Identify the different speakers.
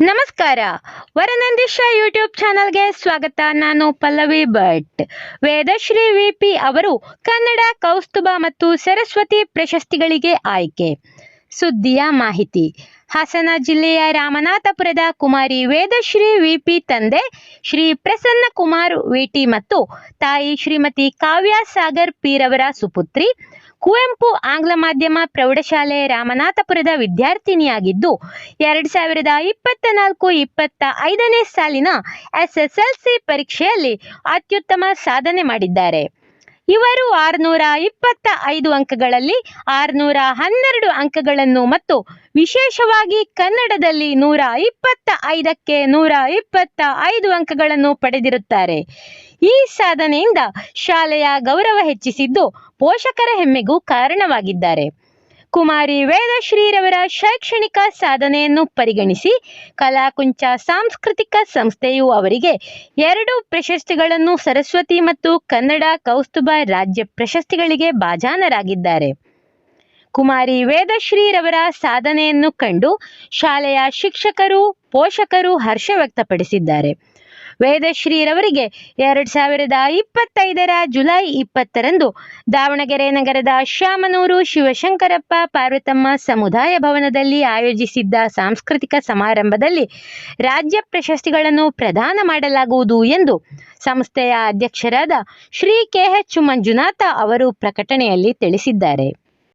Speaker 1: ನಮಸ್ಕಾರ. ವರನಂದೀಶ ಯೂಟ್ಯೂಬ್ ಚಾನಲ್ಗೆ ಸ್ವಾಗತ. ನಾನು ಪಲ್ಲವಿ ಭಟ್. ವೇದಶ್ರೀ ವಿಪಿ ಅವರು ಕನ್ನಡ, ಕೌಸ್ತುಭ ಮತ್ತು ಸರಸ್ವತಿ ಪ್ರಶಸ್ತಿಗಳಿಗೆ ಆಯ್ಕೆ. ಸುದ್ದಿಯ ಮಾಹಿತಿ. ಹಾಸನ ಜಿಲ್ಲೆಯ ರಾಮನಾಥಪುರದ ಕುಮಾರಿ ವೇದಶ್ರೀ ವಿಪಿ ತಂದೆ ಶ್ರೀ ಪ್ರಸನ್ನ ಕುಮಾರ್ ವಿಟಿ ಮತ್ತು ತಾಯಿ ಶ್ರೀಮತಿ ಕಾವ್ಯ ಸಾಗರ್ ಪೀರವರ ಸುಪುತ್ರಿ, ಕುವೆಂಪು ಆಂಗ್ಲ ಮಾಧ್ಯಮ ಪ್ರೌಢಶಾಲೆ ರಾಮನಾಥಪುರದ ವಿದ್ಯಾರ್ಥಿನಿಯಾಗಿದ್ದು, ಎರಡು ಸಾವಿರದ ಇಪ್ಪತ್ತ ನಾಲ್ಕು ಇಪ್ಪತ್ತ ಐದನೇ ಸಾಲಿನ ಎಸ್ಎಸ್ಎಲ್ಸಿ ಪರೀಕ್ಷೆಯಲ್ಲಿ ಅತ್ಯುತ್ತಮ ಸಾಧನೆ ಮಾಡಿದ್ದಾರೆ. ಇವರು ಆರುನೂರ ಇಪ್ಪತ್ತ ಐದು ಅಂಕಗಳಲ್ಲಿ ಆರುನೂರ ಹನ್ನೆರಡು ಅಂಕಗಳನ್ನು ಮತ್ತು ವಿಶೇಷವಾಗಿ ಕನ್ನಡದಲ್ಲಿ ನೂರ ಇಪ್ಪತ್ತ ಐದಕ್ಕೆ ನೂರ ಇಪ್ಪತ್ತ ಐದು ಅಂಕಗಳನ್ನು ಪಡೆದಿರುತ್ತಾರೆ. ಈ ಸಾಧನೆಯಿಂದ ಶಾಲೆಯ ಗೌರವ ಹೆಚ್ಚಿಸಿದ್ದು ಪೋಷಕರ ಹೆಮ್ಮೆಗೂ ಕಾರಣವಾಗಿದ್ದಾರೆ. ಕುಮಾರಿ ವೇದಶ್ರೀರವರ ಶೈಕ್ಷಣಿಕ ಸಾಧನೆಯನ್ನು ಪರಿಗಣಿಸಿ ಕಲಾಕುಂಚ ಸಾಂಸ್ಕೃತಿಕ ಸಂಸ್ಥೆಯು ಅವರಿಗೆ ಎರಡು ಪ್ರಶಸ್ತಿಗಳನ್ನು ಸರಸ್ವತಿ ಮತ್ತು ಕನ್ನಡ ಕೌಸ್ತುಭ ರಾಜ್ಯ ಪ್ರಶಸ್ತಿಗಳಿಗೆ ಭಾಜನರಾಗಿದ್ದಾರೆ. ಕುಮಾರಿ ವೇದಶ್ರೀರವರ ಸಾಧನೆಯನ್ನು ಕಂಡು ಶಾಲೆಯ ಶಿಕ್ಷಕರು, ಪೋಷಕರು ಹರ್ಷ ವ್ಯಕ್ತಪಡಿಸಿದ್ದಾರೆ. ವೇದಶ್ರೀರವರಿಗೆ ಎರಡು ಸಾವಿರದ ಇಪ್ಪತ್ತೈದರ ಜುಲೈ ಇಪ್ಪತ್ತರಂದು ದಾವಣಗೆರೆ ನಗರದ ಶಾಮನೂರು ಶಿವಶಂಕರಪ್ಪ ಪಾರ್ವತಮ್ಮ ಸಮುದಾಯ ಭವನದಲ್ಲಿ ಆಯೋಜಿಸಿದ್ದ ಸಾಂಸ್ಕೃತಿಕ ಸಮಾರಂಭದಲ್ಲಿ ರಾಜ್ಯ ಪ್ರಶಸ್ತಿಗಳನ್ನು ಪ್ರದಾನ ಮಾಡಲಾಗುವುದು ಎಂದು ಸಂಸ್ಥೆಯ ಅಧ್ಯಕ್ಷರಾದ ಶ್ರೀ ಕೆ ಎಚ್ ಮಂಜುನಾಥ ಅವರು ಪ್ರಕಟಣೆಯಲ್ಲಿ ತಿಳಿಸಿದ್ದಾರೆ.